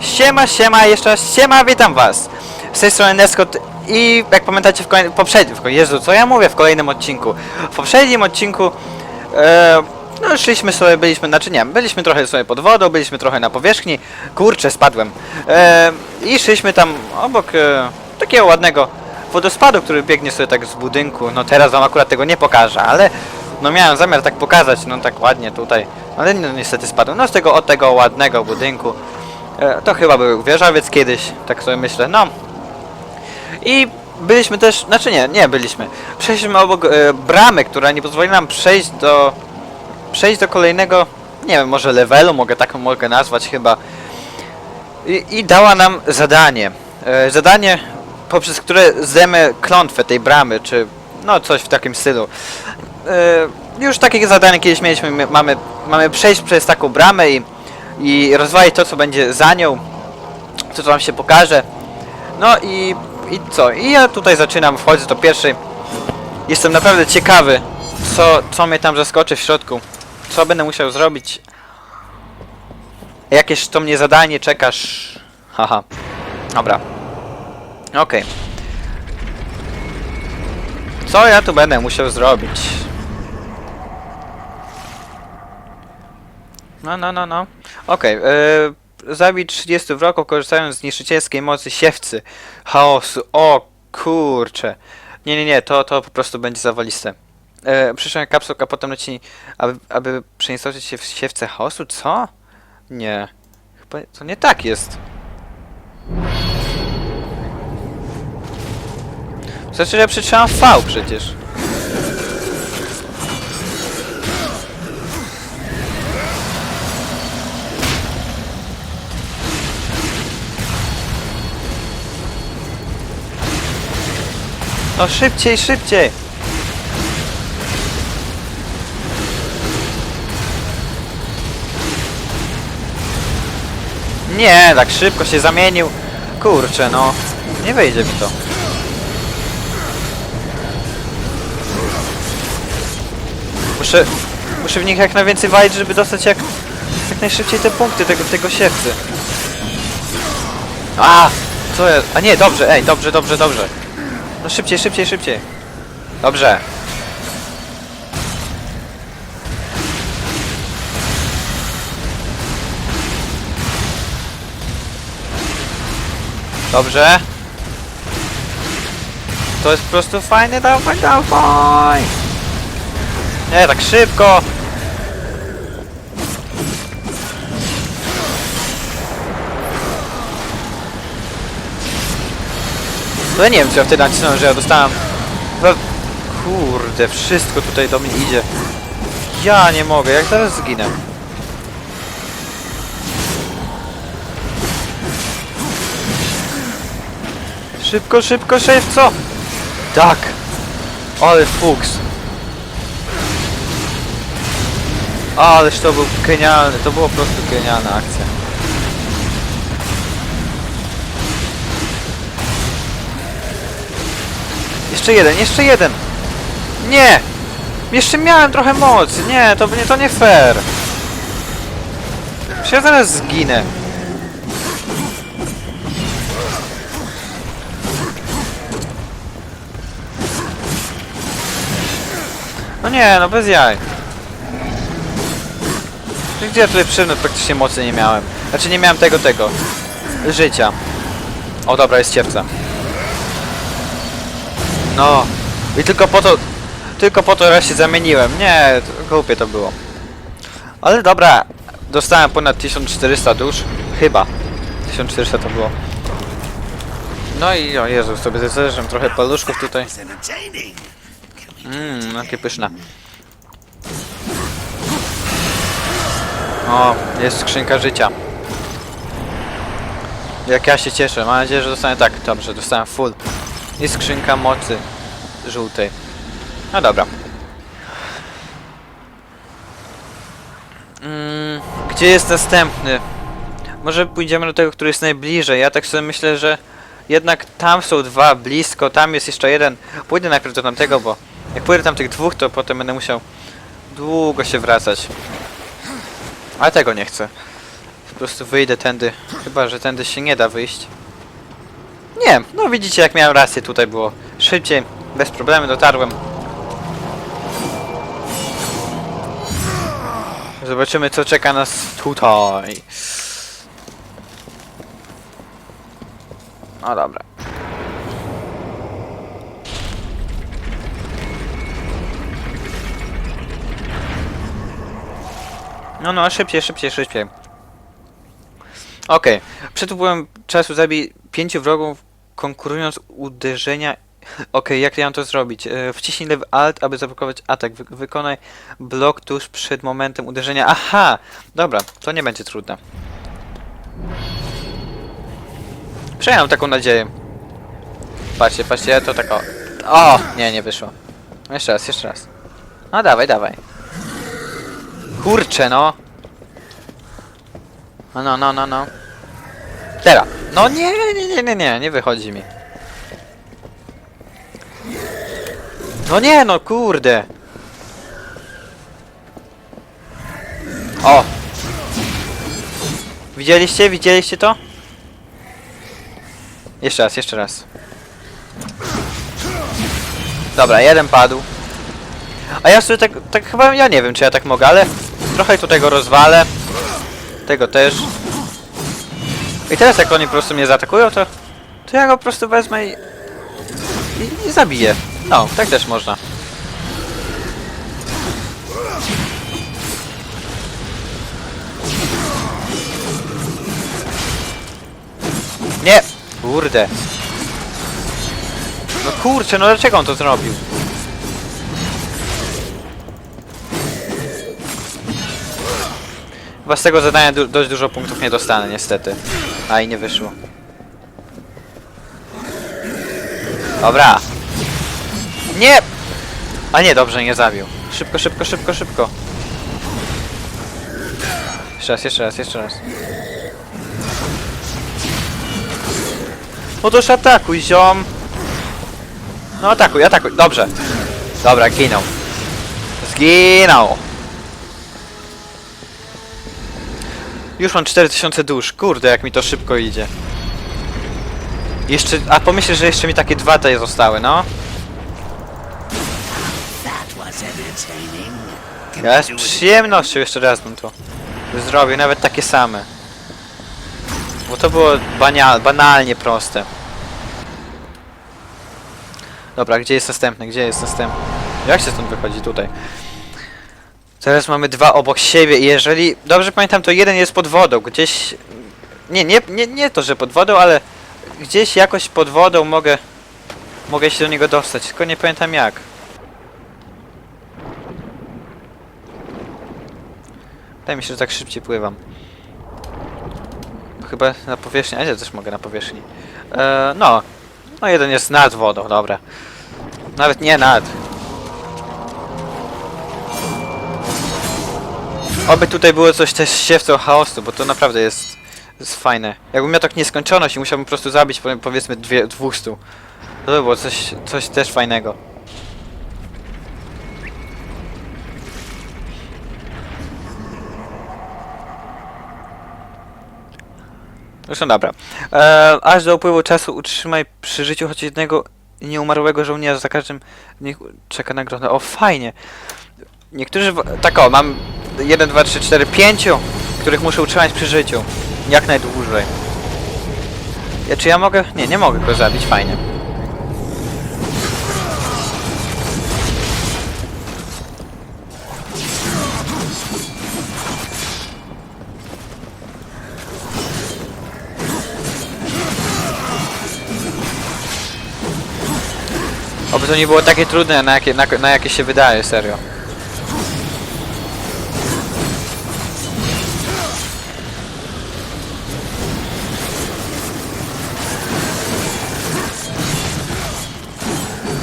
Siema, siema, jeszcze raz siema, witam was! Z tej strony Neskot i jak pamiętacie w kolejnym, poprzednim, w, Jezu, co ja mówię w kolejnym odcinku? W poprzednim odcinku, e, no szliśmy sobie, byliśmy, znaczy nie, byliśmy trochę sobie pod wodą, byliśmy trochę na powierzchni, kurczę, spadłem. E, I szliśmy tam obok e, takiego ładnego wodospadu, który biegnie sobie tak z budynku, no teraz wam akurat tego nie pokażę, ale no miałem zamiar tak pokazać, no tak ładnie tutaj, ale no, niestety spadłem, no z tego, od tego ładnego budynku. E, To chyba był wieżowiec kiedyś, tak sobie myślę, no. I byliśmy też, znaczy nie, nie byliśmy. Przeszliśmy obok e, bramy, która nie pozwoli nam przejść do, przejść do kolejnego, nie wiem, może levelu, mogę taką mogę nazwać chyba. I, i dała nam zadanie. E, zadanie, poprzez które zdemy klątwę tej bramy, czy no coś w takim stylu. E, już takie zadanie kiedyś mieliśmy, my- mamy, mamy przejść przez taką bramę i i rozwalić to, co będzie za nią, co wam się pokaże. No i, i co? I ja tutaj zaczynam, wchodzę do pierwszej. Jestem naprawdę ciekawy, co, co mnie tam zaskoczy w środku. Co będę musiał zrobić. Jakieś to mnie zadanie czekasz. Haha. Dobra. Okej. Co ja tu będę musiał zrobić? No, no, no, no. Okej, okay, zabij 30 wrogów korzystając z niszczycielskiej mocy siewcy chaosu. O kurcze. Nie, nie, nie, to, to po prostu będzie zawaliste. E, przyszłe kapsuł, a potem leci, aby, aby przeniesować się w siewce chaosu? Co? Nie. Chyba to nie tak jest. Znaczy, że przytrzymam V przecież. No szybciej, szybciej! Nie, tak szybko się zamienił. Kurczę, no. Nie wyjdzie mi to. Muszę, muszę w nich jak najwięcej walić, żeby dostać jak, jak najszybciej te punkty tego, tego siewcy. A! Co jest? A nie, dobrze, ej, dobrze, dobrze, dobrze. No szybciej, szybciej, szybciej. Dobrze. Dobrze. To jest po prostu fajne, dawaj, dawaj. Nie, tak szybko. No ja nie wiem, co ja wtedy nacisnąłem, że ja dostałem... No, kurde, wszystko tutaj do mnie idzie. Ja nie mogę, jak zaraz zginę. Szybko, szybko, szybko! Tak! Ale fuks! Ależ to był genialny, to było po prostu genialna akcja. Jeszcze jeden, jeszcze jeden! Nie! Jeszcze miałem trochę mocy! Nie, to nie, to nie fair! Przecież ja zaraz zginę. No nie, no bez jaj. Gdzie ja tutaj przyszedłem, praktycznie mocy nie miałem. Znaczy nie miałem tego, tego. Życia. O dobra, jest ciepca. No. I tylko po to... Tylko po to raz się zamieniłem. Nie, głupie to było. Ale dobra. Dostałem ponad 1400 dusz. Chyba. 1400 to było. No i o Jezu, sobie zeżem trochę paluszków tutaj. Mmm, jakie pyszne. O, jest skrzynka życia. Jak ja się cieszę. Mam nadzieję, że dostanę tak. Dobrze, dostałem full. I skrzynka mocy żółtej. No dobra. Mm, gdzie jest następny? Może pójdziemy do tego, który jest najbliżej. Ja tak sobie myślę, że jednak tam są dwa blisko, tam jest jeszcze jeden. Pójdę najpierw do tamtego, bo jak pójdę tam tych dwóch, to potem będę musiał długo się wracać. Ale tego nie chcę. prostu wyjdę tędy. Chyba, że tędy się nie da wyjść. Nie, no widzicie jak miałem rację, tutaj było szybciej, bez problemu dotarłem. Zobaczymy co czeka nas tutaj. No dobra. No, no, szybciej, szybciej, szybciej. Okej. Przed upływem czasu zabij pięciu wrogów, konkurując uderzenia. Okej, jak ja mam to zrobić? E, wciśnij lewy alt, aby zablokować atak. Wy wykonaj blok tuż przed momentem uderzenia. Aha! Dobra, to nie będzie trudne. Przejąłem taką nadzieję. Patrzcie, patrzcie, to tak o. O! Nie, nie wyszło. Jeszcze raz, jeszcze raz. No dawaj, dawaj. Kurczę, no. No, no, no, no, no. Teraz. No nie, nie, nie, nie, nie, nie wychodzi mi. No nie, no kurde. O! Widzieliście? Widzieliście to? Jeszcze raz, jeszcze raz. Dobra, jeden padł. A ja sobie tak, tak chyba, ja nie wiem czy ja tak mogę, ale trochę tutaj go rozwalę. Tego też. I teraz jak oni po prostu mnie zaatakują, to, to ja go po prostu wezmę i, i, i zabiję. No, tak też można. Nie! Kurde. No kurczę, no dlaczego on to zrobił? Chyba z tego zadania du dość dużo punktów nie dostanę, niestety. A i nie wyszło. Dobra. Nie! A nie, dobrze, nie zabił. Szybko, szybko, szybko, szybko. Jeszcze raz, jeszcze raz, jeszcze raz. No toż atakuj, ziom! No atakuj, atakuj, dobrze. Dobra, ginął. Zginął! Już mam 4000 dusz, kurde jak mi to szybko idzie. Jeszcze, a pomyślę, że jeszcze mi takie dwa tutaj zostały, no. Ja z przyjemnością jeszcze raz bym to zrobił, nawet takie same. Bo to było bania, banalnie proste. Dobra, gdzie jest następny? Gdzie jest następny? Jak się stąd wychodzi? Tutaj. Teraz mamy dwa obok siebie i jeżeli dobrze pamiętam, to jeden jest pod wodą. Gdzieś... Nie, nie, nie, nie to, że pod wodą, ale gdzieś jakoś pod wodą mogę... Mogę się do niego dostać, tylko nie pamiętam jak. Wydaje mi się, że tak szybciej pływam. Chyba na powierzchni, a nie, też mogę na powierzchni. E, no, no jeden jest nad wodą, dobra. Nawet nie nad. Oby tutaj było coś też siewcą chaosu, bo to naprawdę jest, jest fajne. Jakbym miał tak nieskończoność i musiałbym po prostu zabić powie- powiedzmy dwie, 200. To by było coś, coś też fajnego. Zresztą dobra. E, aż do upływu czasu utrzymaj przy życiu choć jednego nieumarłego żołnierza. Za każdym niech czeka nagroda. O, fajnie. Niektórzy... Tak o, mam 1, 2, 3, 4, 5, których muszę utrzymać przy życiu. Jak najdłużej. Ja, czy ja mogę? Nie, nie mogę go zabić. Fajnie. Oby to nie było takie trudne, na jakie, na, na jakie się wydaje, serio.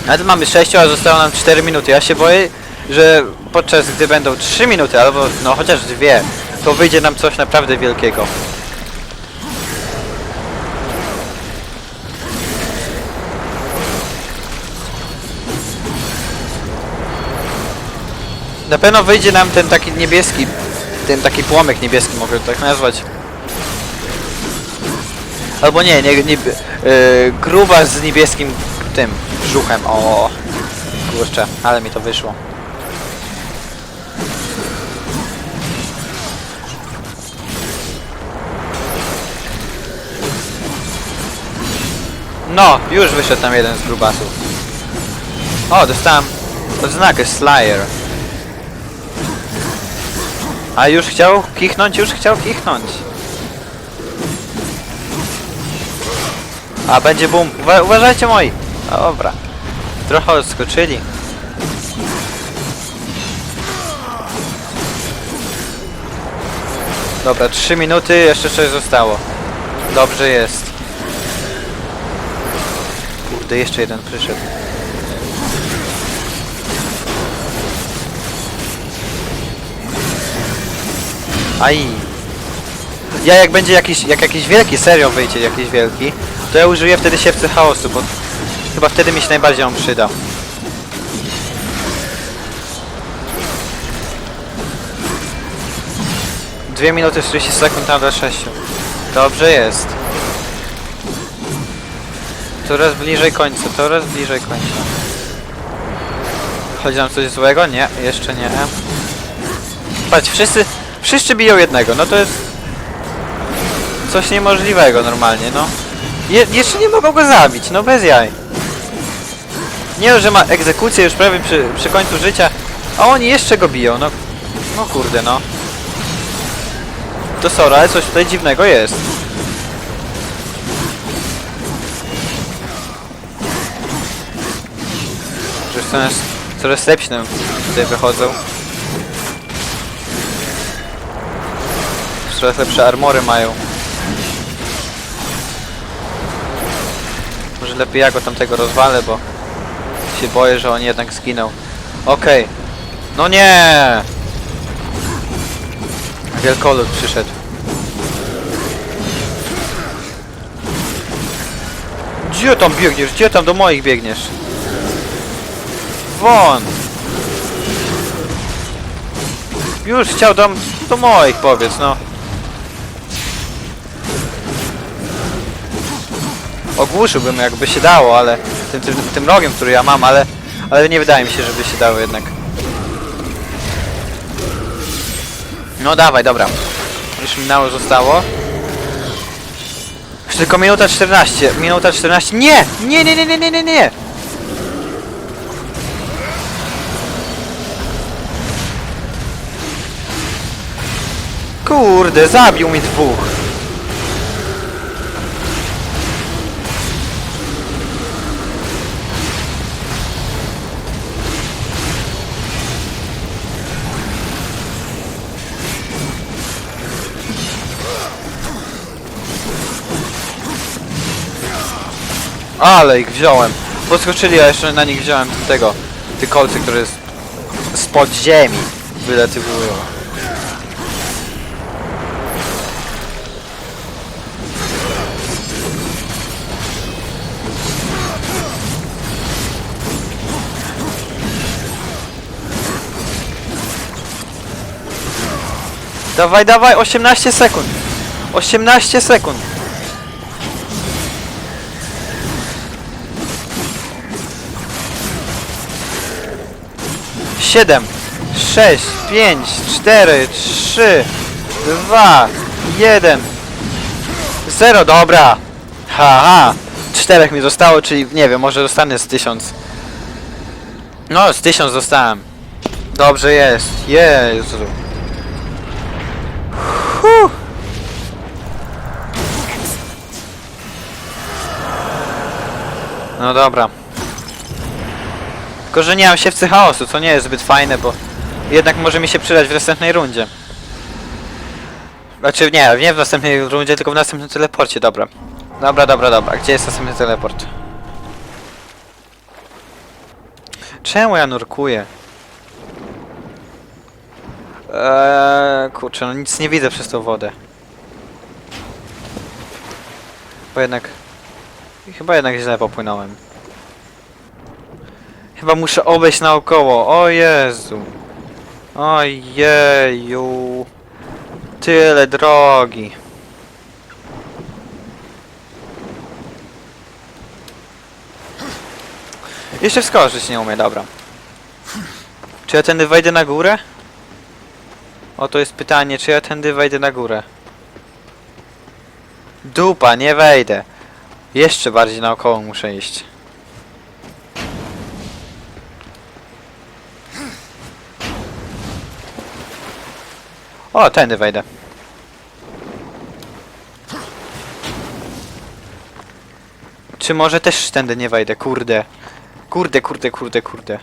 Ale mamy 6, a zostało nam 4 minuty. Ja się boję, że podczas gdy będą 3 minuty, albo no chociaż dwie, to wyjdzie nam coś naprawdę wielkiego. Na pewno wyjdzie nam ten taki niebieski, ten taki płomyk niebieski, mogę tak nazwać. Albo nie, nie, nie yy, gruba z niebieskim tym brzuchem. O, kurczę, ale mi to wyszło. No, już wyszedł tam jeden z grubasów. O, dostałem odznakę Slayer. A już chciał kichnąć, już chciał kichnąć. A będzie boom. Uwa uważajcie moi. Dobra. Trochę odskoczyli. Dobra, 3 minuty, jeszcze coś zostało. Dobrze jest. Kurde, jeszcze jeden przyszedł. Aj. Ja jak będzie jakiś, jak jakiś wielki, serio wyjdzie jakiś wielki, to ja użyję wtedy siewcy chaosu, bo chyba wtedy mi się najbardziej on przyda. Dwie minuty 40 sekund na do 6. Dobrze jest. Coraz bliżej końca, coraz bliżej końca. Chodzi nam coś złego? Nie, jeszcze nie. Patrz, wszyscy, wszyscy biją jednego, no to jest coś niemożliwego normalnie, no. Je, jeszcze nie mogą go zabić, no bez jaj. Nie, że ma egzekucję już prawie przy, przy końcu życia, a oni jeszcze go biją, no. No kurde, no. To sorry, ale coś tutaj dziwnego jest. Że coraz, coraz lepsi nam tutaj wychodzą. Coraz lepsze armory mają. Może lepiej ja go tamtego rozwalę, bo się boję, że on jednak zginął. Okej. No nie! Wielkolud przyszedł. Gdzie tam biegniesz? Gdzie tam do moich biegniesz? Won! Już chciał do, do moich powiedz, no. Ogłuszyłbym jakby się dało, ale tym, tym, tym rogiem, który ja mam, ale, ale nie wydaje mi się, żeby się dało jednak. No dawaj, dobra. Już minęło zostało. Już tylko minuta 14. Minuta 14. Nie! Nie, nie, nie, nie, nie, nie, nie! Kurde, zabił mi dwóch. Ale ich wziąłem. Podskoczyli, a jeszcze na nich wziąłem tego. Te kolce, które z, spod ziemi wylatywują. Dawaj, dawaj, 18 sekund. 18 sekund. Siedem, sześć, pięć, cztery, trzy, dwa, jeden, zero, dobra. Haha, czterech mi zostało, czyli nie wiem, może dostanę z tysiąc. No, z tysiąc dostałem. Dobrze jest, Jezu. Huh. No dobra. Nie mam siewcy chaosu, co nie jest zbyt fajne, bo jednak może mi się przydać w następnej rundzie. Znaczy nie, nie w następnej rundzie, tylko w następnym teleporcie, dobra. Dobra, dobra, dobra. Gdzie jest następny teleport? Czemu ja nurkuję? Eee, kurczę, no nic nie widzę przez tą wodę. Bo jednak... Chyba jednak źle popłynąłem. Chyba muszę obejść naokoło. O Jezu. Ojeju. Tyle drogi. Jeszcze wskoczyć nie umie, dobra. Czy ja tędy wejdę na górę? Oto jest pytanie, czy ja tędy wejdę na górę? Dupa, nie wejdę. Jeszcze bardziej naokoło muszę iść. O, tędy wejdę. Czy może też tędy nie wejdę? Kurde. Kurde, kurde, kurde, kurde.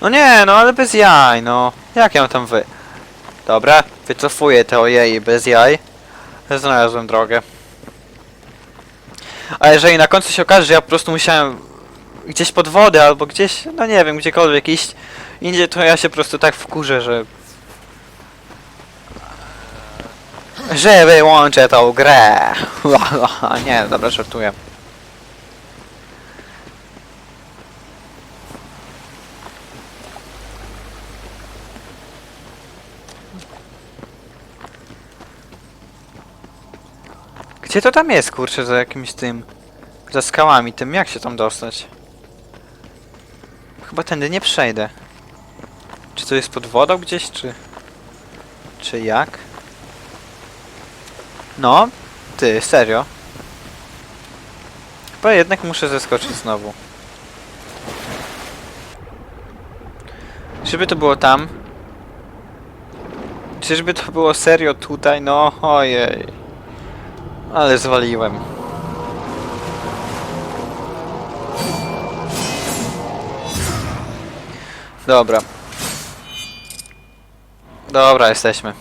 No nie, no ale bez jaj, no. Jak ja mam tam wy... Dobra, wycofuję te ojej bez jaj. Znalazłem drogę. A jeżeli na końcu się okaże, że ja po prostu musiałem gdzieś pod wodę albo gdzieś, no nie wiem, gdziekolwiek iść indziej, to ja się po prostu tak wkurzę, że... Że wyłączę tą grę. nie, dobra, żartuję. Gdzie to tam jest, kurczę, za jakimś tym... Za skałami tym, jak się tam dostać? Chyba tędy nie przejdę. Czy to jest pod wodą gdzieś, czy... Czy jak? No, ty, serio. Chyba jednak muszę zeskoczyć znowu. Żeby to było tam? Czyżby to było serio tutaj? No, ojej. Ale zwaliłem. Dobra. Dobra, jesteśmy.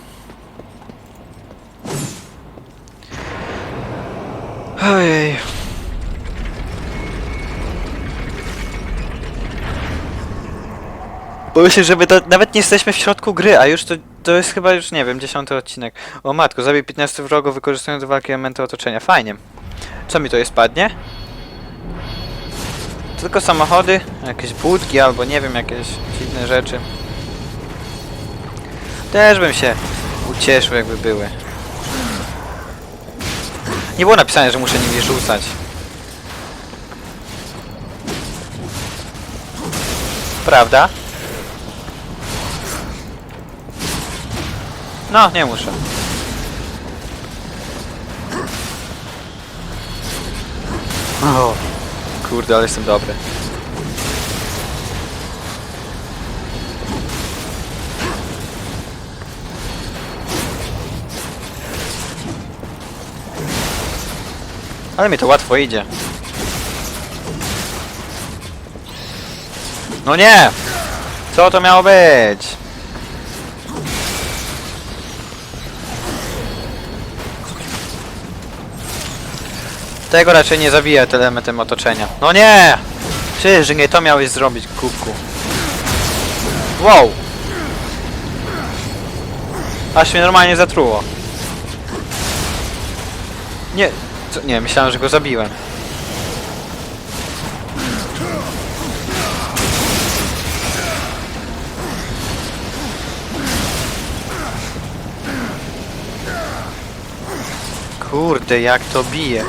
Ojej. Bo myślę, że to, nawet nie jesteśmy w środku gry, a już to, to jest chyba już, nie wiem, dziesiąty odcinek. O matko, zabij 15 wrogów wykorzystując do walki elementy otoczenia. Fajnie. Co mi to jest padnie? Tylko samochody, jakieś budki albo nie wiem, jakieś dziwne rzeczy. Też bym się ucieszył, jakby były. Nie było napisane, że muszę nimi rzucać. Prawda? No, nie muszę. O, kurde, ale jestem dobry. Ale mi to łatwo idzie. No nie! Co to miało być? Tego raczej nie zabija elementem otoczenia. No nie! Czyż, nie to miałeś zrobić, kubku. Wow! Aż mnie normalnie zatruło. Nie, co, nie, myślałem, że go zabiłem. Kurde, jak to bije.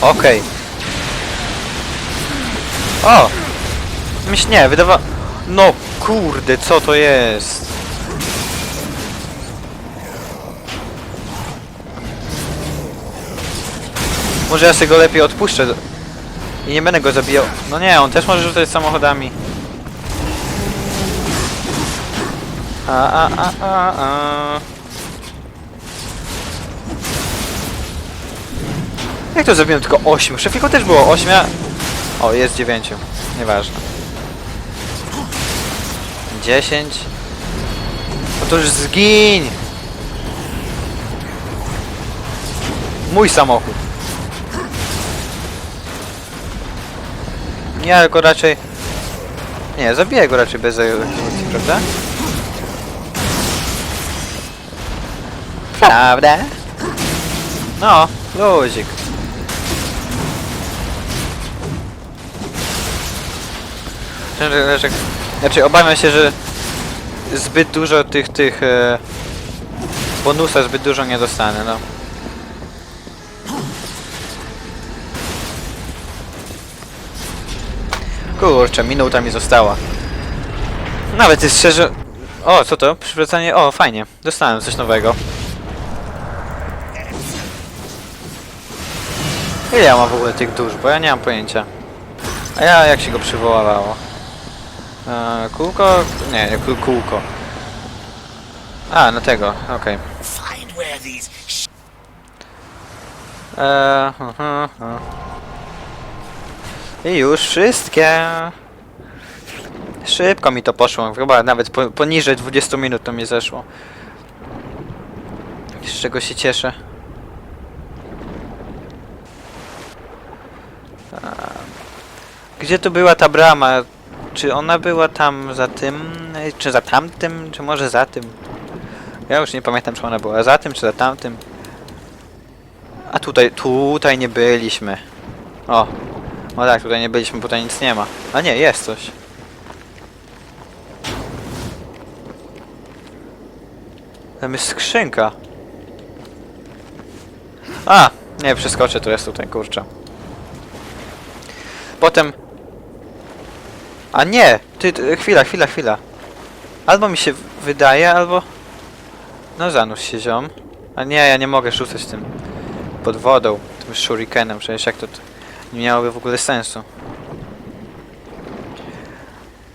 Okej. O! Myśl nie, wydawa... No kurde, co to jest? Może ja sobie go lepiej odpuszczę. I nie będę go zabijał. No nie, on też może rzucać samochodami. A, a, a, a, a. Jak to zabiłem tylko 8? W Szefiku też było 8. a- O, jest 9. Nieważne. 10. No to już zgiń! Mój samochód. Nie, go raczej... Nie, zabiję go raczej bez egzekucji, prawda? Prawda? No, luzik. Że, że, znaczy obawiam się, że zbyt dużo tych, tych e, bonusa zbyt dużo nie dostanę, no. Kurczę, minuta mi została. Nawet jest szczerze... O, co to? Przywracanie... O, fajnie. Dostałem coś nowego. Ile ja mam w ogóle tych dusz? Bo ja nie mam pojęcia. A ja jak się go przywoływało? Eee, kółko? Nie, nie kół- kółko. A, na tego, okej. These sh- Eee, aha, aha. I już wszystkie. Szybko mi to poszło, chyba nawet po, poniżej 20 minut to mi zeszło. Z czego się cieszę. Gdzie tu była ta brama? Czy ona była tam za tym, czy za tamtym, czy może za tym? Ja już nie pamiętam, czy ona była za tym, czy za tamtym. A tutaj, tutaj nie byliśmy. O. O tak, tutaj nie byliśmy, bo tutaj nic nie ma. A nie, jest coś. Tam jest skrzynka. A, nie, przeskoczę, to jest tutaj, kurczę. Potem... A nie! Ty, ty, chwila, chwila, chwila. Albo mi się wydaje, albo... No zanurz się, ziom. A nie, ja nie mogę rzucać tym pod wodą, tym shurikenem, przecież jak to, to nie miałoby w ogóle sensu.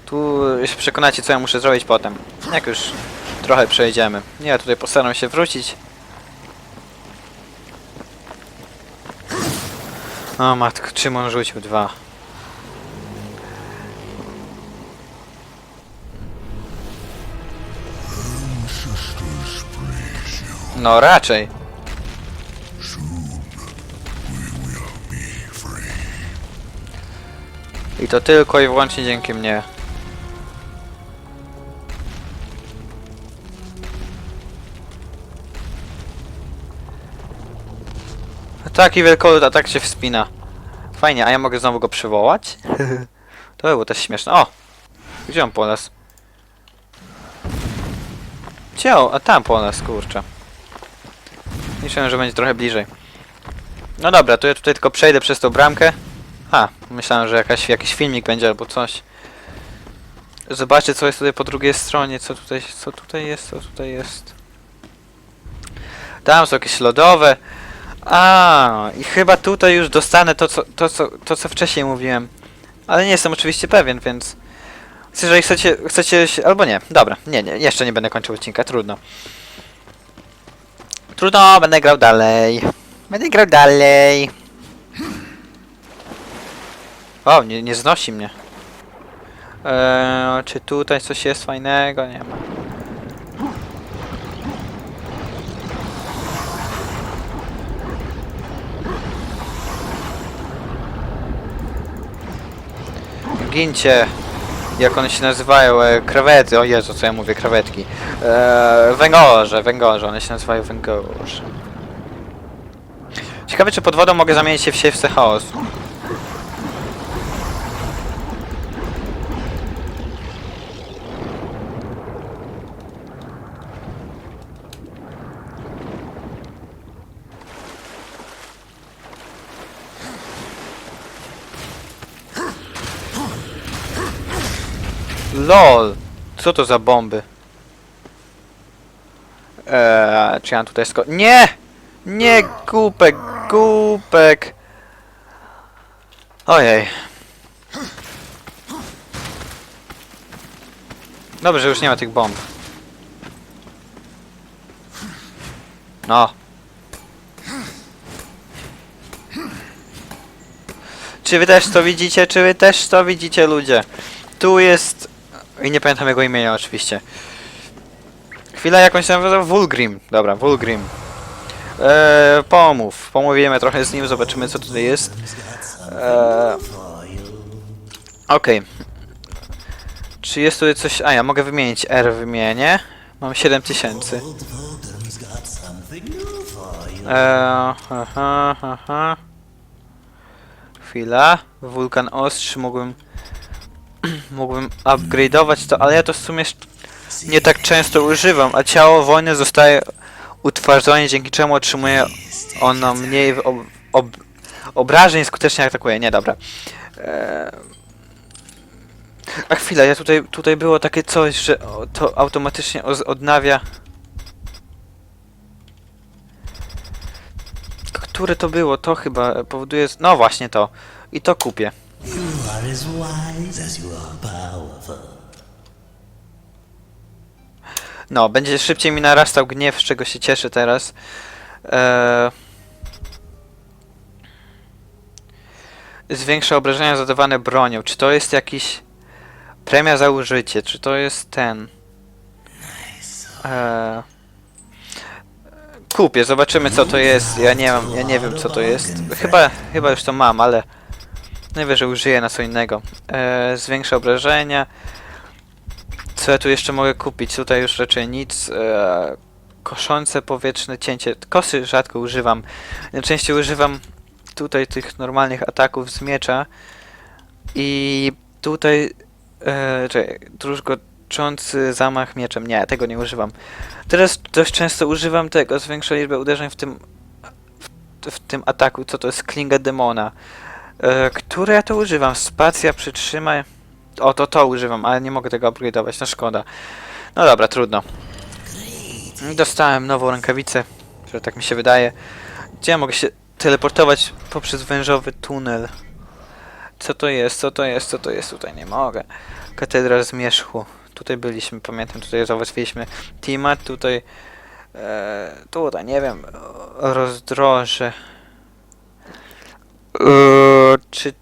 Tu się przekonacie, co ja muszę zrobić potem. Jak już trochę przejdziemy. Ja tutaj postaram się wrócić. O matko, czym on rzucił? Dwa. No raczej. I to tylko i wyłącznie dzięki mnie. Taki wielkolud, a tak się wspina. Fajnie, a ja mogę znowu go przywołać? to było też śmieszne. O! Gdzie on po nas? Gdzie on? A tam po nas, kurczę. Myślałem, że będzie trochę bliżej. No dobra, to ja tutaj tylko przejdę przez tą bramkę. A, myślałem, że jakaś, jakiś filmik będzie albo coś. Zobaczcie, co jest tutaj po drugiej stronie, co tutaj, co tutaj jest, co tutaj jest. Tam są jakieś lodowe. A, i chyba tutaj już dostanę to, co, to, co, to, co wcześniej mówiłem. Ale nie jestem oczywiście pewien, więc... Jeżeli chcecie, chcecie albo nie, dobra, nie, nie, jeszcze nie będę kończył odcinka, trudno. Trudno, będę grał dalej. Będę grał dalej. O, nie, nie znosi mnie. Eee, czy tutaj coś jest fajnego? Nie ma. Gincie. Jak one się nazywają? E, krewety. O Jezu, co ja mówię? Krewetki. Eee, węgorze, węgorze. One się nazywają węgorze. Ciekawe, czy pod wodą mogę zamienić się w siewce chaosu. LOL! Co to za bomby? Eee, czy ja mam tutaj sko... Nie! Nie, głupek, głupek! Ojej. Dobrze, już nie ma tych bomb. No. Czy wy też to widzicie? Czy wy też to widzicie, ludzie? Tu jest... I nie pamiętam jego imienia oczywiście. Chwila jakąś się nazywa Vulgrim. Dobra, Vulgrim. Eee, pomów. Pomówimy trochę z nim, zobaczymy co tutaj jest. Eee, Okej. Czy jest tutaj coś... A, ja mogę wymienić R wymienię. Mam 7000. Eee, aha, aha. Chwila. Wulkan ostrzy mógłbym... mógłbym upgrade'ować to, ale ja to w sumie nie tak często używam, a ciało wojny zostaje utworzone, dzięki czemu otrzymuje ono mniej ob, ob, obrażeń skutecznie atakuje. Nie, dobra. Eee... A chwila, ja tutaj, tutaj było takie coś, że to automatycznie odnawia... Które to było? To chyba powoduje... No właśnie to. I to kupię. You are as wise as you are powerful. No, będzie szybciej mi narastał gniew, z czego się cieszę teraz. Eee... Zwiększa obrażenia zadawane bronią. Czy to jest jakiś... Premia za użycie? Czy to jest ten... Eee... Kupię, zobaczymy co to jest. Ja nie mam, ja nie wiem co to jest. Chyba, chyba już to mam, ale... Najwyżej użyję na co innego. Eee, zwiększa obrażenia. Co ja tu jeszcze mogę kupić? Tutaj już raczej nic. E, koszące powietrzne cięcie. Kosy rzadko używam. Najczęściej używam tutaj tych normalnych ataków z miecza. I tutaj e, czekaj, druzgoczący zamach mieczem. Nie, tego nie używam. Teraz dość często używam tego. Zwiększa liczbę uderzeń w tym w, w tym ataku. Co to jest? Klinga demona. E, które ja to używam? Spacja przytrzymaj. O, to to używam, ale nie mogę tego upgrade'ować, no szkoda. No dobra, trudno. Dostałem nową rękawicę, że tak mi się wydaje. Gdzie ja mogę się teleportować poprzez wężowy tunel? Co to jest, co to jest, co to jest? Tutaj nie mogę. Katedra Zmierzchu. Tutaj byliśmy, pamiętam, tutaj załatwiliśmy teamat, tutaj... E, tutaj, nie wiem, rozdroże. E, czy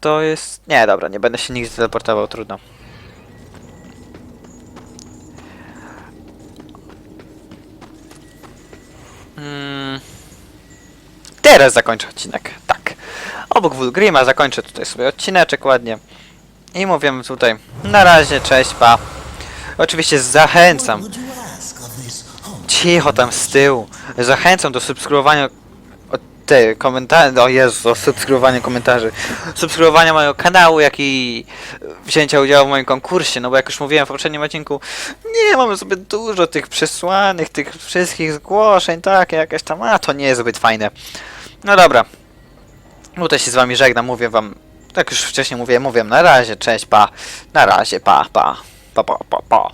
to jest... Nie, dobra, nie będę się nigdy teleportował, trudno. Mm. Teraz zakończę odcinek, tak. Obok Wulgrima zakończę tutaj sobie odcineczek ładnie. I mówię tutaj, na razie, cześć, pa. Oczywiście zachęcam, cicho tam z tyłu, zachęcam do subskrybowania te komentarze, o Jezu, subskrybowanie komentarzy, subskrybowania mojego kanału, jak i wzięcia udziału w moim konkursie, no bo jak już mówiłem w poprzednim odcinku, nie mamy sobie dużo tych przesłanych, tych wszystkich zgłoszeń, takie jakieś tam, a to nie jest zbyt fajne. No dobra, tutaj się z wami żegnam, mówię wam, tak już wcześniej mówiłem, mówiłem na razie, cześć, pa, na razie, pa, pa, pa, pa, pa, pa.